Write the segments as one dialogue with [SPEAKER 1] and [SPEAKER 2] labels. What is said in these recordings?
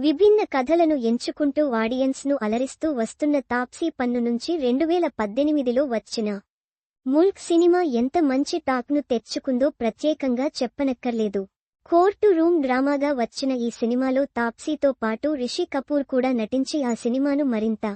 [SPEAKER 1] విభిన్న కథలను ఎంచుకుంటూ ఆడియన్స్ను అలరిస్తూ వస్తున్న తాప్సీ పన్ను నుంచి రెండువేల పద్దెనిమిదిలో వచ్చిన ముల్క్ సినిమా ఎంత మంచి టాక్ను తెచ్చుకుందో ప్రత్యేకంగా చెప్పనక్కర్లేదు. కోర్టు రూమ్ డ్రామాగా వచ్చిన ఈ సినిమాలో తాప్సీతో పాటు రిషి కపూర్ కూడా నటించి ఆ సినిమాను మరింత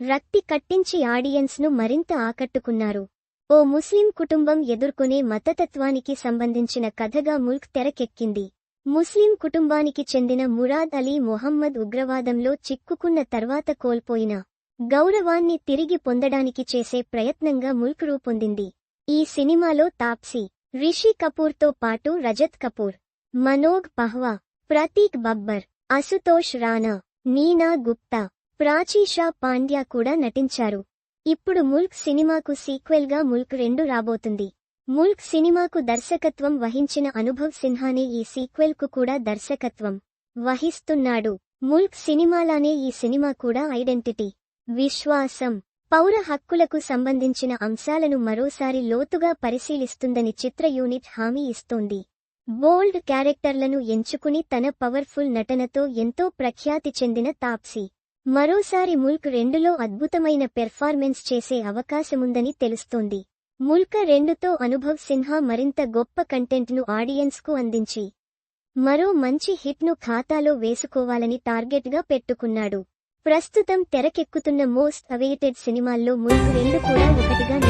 [SPEAKER 1] రక్తి కట్టించి ఆడియన్స్ను మరింత ఆకట్టుకున్నారు. ఓ ముస్లిం కుటుంబం ఎదుర్కొనే మతతత్వానికి సంబంధించిన కథగా ముల్క్ తెరకెక్కింది. ముస్లిం కుటుంబానికి చెందిన మురాద్ అలీ మొహమ్మద్ ఉగ్రవాదంలో చిక్కుకున్న తర్వాత కోల్పోయిన గౌరవాన్ని తిరిగి పొందడానికి చేసే ప్రయత్నంగా ముల్క్ రూపొందింది. ఈ సినిమాలో తాప్సీ రిషి కపూర్తో పాటు రజత్ కపూర్ మనోగ్ పహ్వా ప్రతీక్ బబ్బర్ అసుతోష్ రాణా నీనా గుప్తా ప్రాచీషా పాండ్యా కూడా నటించారు. ఇప్పుడు ముల్క్ సినిమాకు సీక్వెల్గా ముల్క్ రెండు రాబోతుంది. ముల్క్ సినిమాకు దర్శకత్వం వహించిన అనుభవ్ సిన్హానే ఈ సీక్వెల్కు కూడా దర్శకత్వం వహిస్తున్నాడు. ముల్క్ సినిమాలానే ఈ సినిమా కూడా ఐడెంటిటీ విశ్వాసం పౌర హక్కులకు సంబంధించిన అంశాలను మరోసారి లోతుగా పరిశీలిస్తుందని చిత్ర యూనిట్ హామీ ఇస్తోంది. బోల్డ్ క్యారెక్టర్లను ఎంచుకుని తన పవర్ఫుల్ నటనతో ఎంతో ప్రఖ్యాతి చెందిన తాప్సీ. మరోసారి ముల్క్ రెండులో అద్భుతమైన పెర్ఫార్మెన్స్ చేసే అవకాశముందని తెలుస్తోంది. ముల్క రెండుతో అనుభవ్ సిన్హా మరింత గొప్ప కంటెంట్ను ఆడియన్స్కు అందించి మరో మంచి హిట్ను ఖాతాలో వేసుకోవాలని టార్గెట్గా పెట్టుకున్నాడు. ప్రస్తుతం తెరకెక్కుతున్న మోస్ట్ అవైటెడ్ సినిమాల్లో ముల్క్ రెండు కూడా ఒకటిగా